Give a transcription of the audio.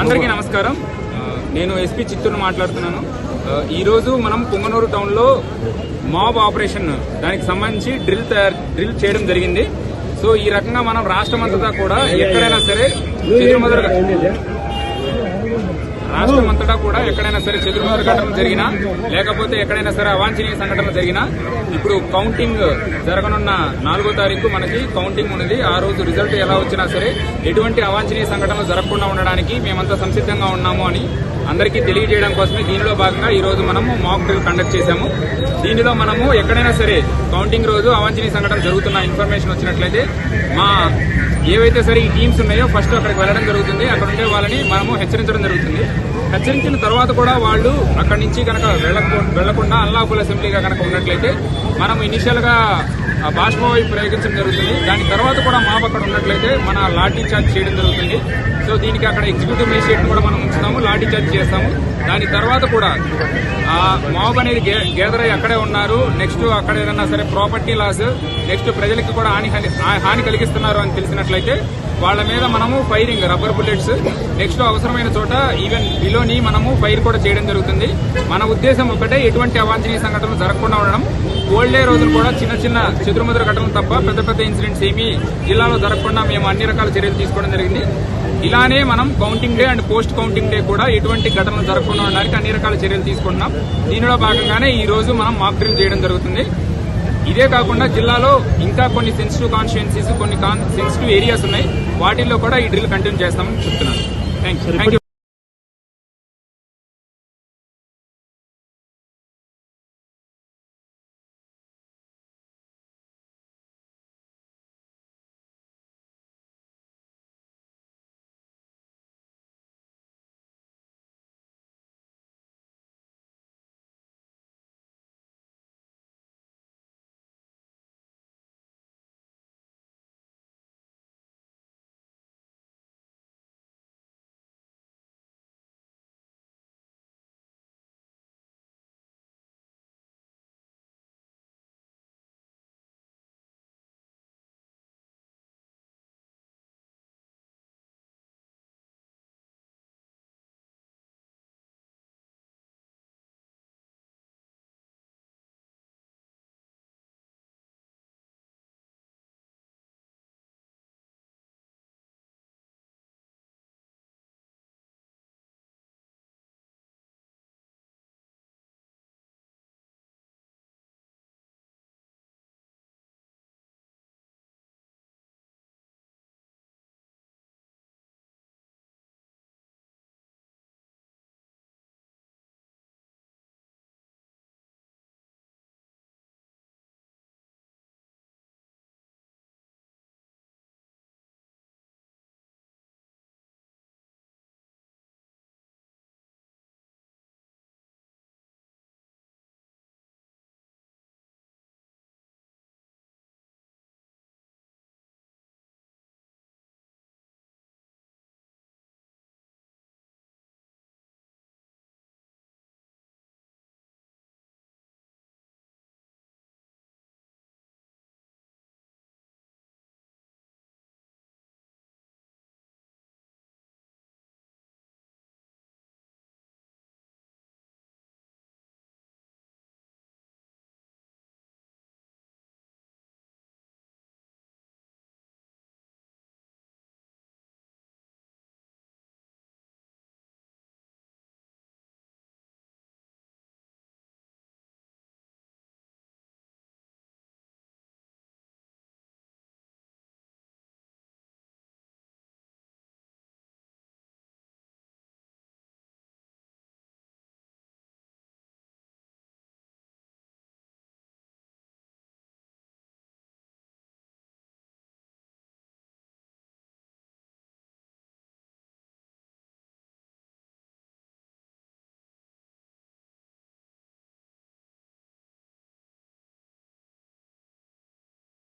అందరికీ నమస్కారం. నేను ఎస్పీ చిత్తూరు మాట్లాడుతున్నాను. ఈరోజు మనం పొంగనూరు టౌన్లో మాబ్ ఆపరేషన్ దానికి సంబంధించి డ్రిల్ తయారు డ్రిల్ చేయడం జరిగింది. సో ఈ రకంగా మనం రాష్ట్రం కూడా ఎక్కడైనా సరే మొదలుగా రాష్ట్రం అంతటా కూడా ఎక్కడైనా సరే చెదురుమదురు ఘటనలు జరిగినా లేకపోతే ఎక్కడైనా సరే అవాంఛనీయ సంఘటనలు జరిగినా ఇప్పుడు కౌంటింగ్ జరగనున్న నాలుగో తారీఖు మనకి కౌంటింగ్ ఉన్నది. ఆ రోజు రిజల్ట్ ఎలా వచ్చినా సరే ఎటువంటి అవాంఛనీయ సంఘటనలు జరగకుండా ఉండడానికి మేమంతా సంసిద్ధంగా ఉన్నాము అని అందరికీ తెలియజేయడం కోసమే దీనిలో భాగంగా ఈ రోజు మనము మాక్ డ్రిల్ కండక్ట్ చేశాము. దీనిలో మనము ఎక్కడైనా సరే కౌంటింగ్ రోజు అవాంఛనీయ సంఘటన జరుగుతున్న ఇన్ఫర్మేషన్ వచ్చినట్లయితే మా ఏవైతే సరే ఈ టీమ్స్ ఉన్నాయో ఫస్ట్ అక్కడికి వెళ్ళడం జరుగుతుంది. అక్కడ ఉండే వాళ్ళని మనము హెచ్చరించడం జరుగుతుంది. హెచ్చరించిన తర్వాత కూడా వాళ్ళు అక్కడి నుంచి కనుక వెళ్ళకుండా అల్లాపుల్ అసెంబ్లీగా కనుక ఉన్నట్లయితే మనం ఇనిషియల్గా వైపు బాష్పవాయు ప్రయోగించడం జరుగుతుంది. దాని తర్వాత కూడా మాప్ అక్కడ ఉన్నట్లయితే మన లాఠీ చార్జ్ చేయడం జరుగుతుంది. సో దీనికి అక్కడ ఎగ్జిక్యూటివ్ మేజిస్ట్రేట్ కూడా మనం ఉంచుతాము. లాఠీ చార్జ్ చేస్తాము. దాని తర్వాత కూడా ఆ మాబ్ అనేది గేదర్ అయ్యి అక్కడే ఉన్నారు. నెక్స్ట్ అక్కడ ఏదన్నా సరే ప్రాపర్టీ లాస్ నెక్స్ట్ ప్రజలకి కూడా హాని హాని కలిగిస్తున్నారు అని తెలిసినట్లయితే వాళ్ళ మీద మనము ఫైరింగ్ రబ్బర్ బుల్లెట్స్ నెక్స్ట్ అవసరమైన చోట ఈవెన్ బిలోని మనము ఫైర్ కూడా చేయడం జరుగుతుంది. మన ఉద్దేశం ఒకటే ఎటువంటి అవాంఛనీయ సంఘటనలు జరగకుండా ఉండడం. ఓల్డే రోజులు కూడా చిన్న చిన్న చెదురుమదురు ఘటనలు తప్ప పెద్ద పెద్ద ఇన్సిడెంట్స్ ఏమీ జిల్లాలో జరగకుండా మేము అన్ని రకాల చర్యలు తీసుకోవడం జరిగింది. ఇలానే మనం counting day and post counting day కూడా ఎటువంటి ఘటనలు జరగకుండా ఉండడానికి అన్ని రకాల చర్యలు తీసుకుంటున్నాం. దీనిలో భాగంగానే ఈ రోజు మనం మాక్ డ్రిల్ చేయడం జరుగుతుంది. ఇదే కాకుండా జిల్లాలో ఇంకా కొన్ని సెన్సిటివ్ కాన్స్టిట్యున్సీస్ కొన్ని సెన్సిటివ్ ఏరియాస్ ఉన్నాయి. వాటిల్లో కూడా ఈ డ్రిల్ కంటిన్యూ చేస్తామని చెప్తున్నాను. Thank you